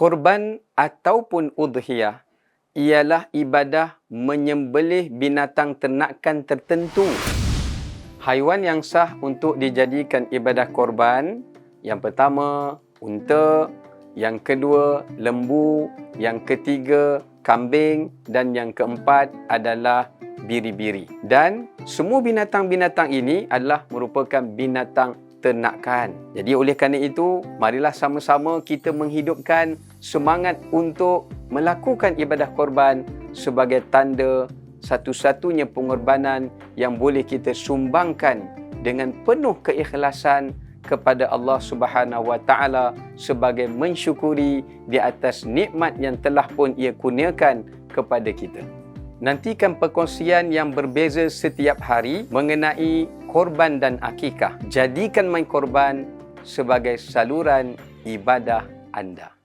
Korban ataupun udhiyah ialah ibadah menyembelih binatang ternakan tertentu. Haiwan yang sah untuk dijadikan ibadah korban, yang pertama unta, yang kedua lembu, yang ketiga kambing dan yang keempat adalah biri-biri. Dan semua binatang-binatang ini adalah merupakan binatang ternakan. Jadi oleh kerana itu, marilah sama-sama kita menghidupkan semangat untuk melakukan ibadah korban sebagai tanda satu-satunya pengorbanan yang boleh kita sumbangkan dengan penuh keikhlasan kepada Allah Subhanahu Wa Taala sebagai mensyukuri di atas nikmat yang telah pun ia kurniakan kepada kita. Nantikan perkongsian yang berbeza setiap hari mengenai korban dan akikah. Jadikan main korban sebagai saluran ibadah anda.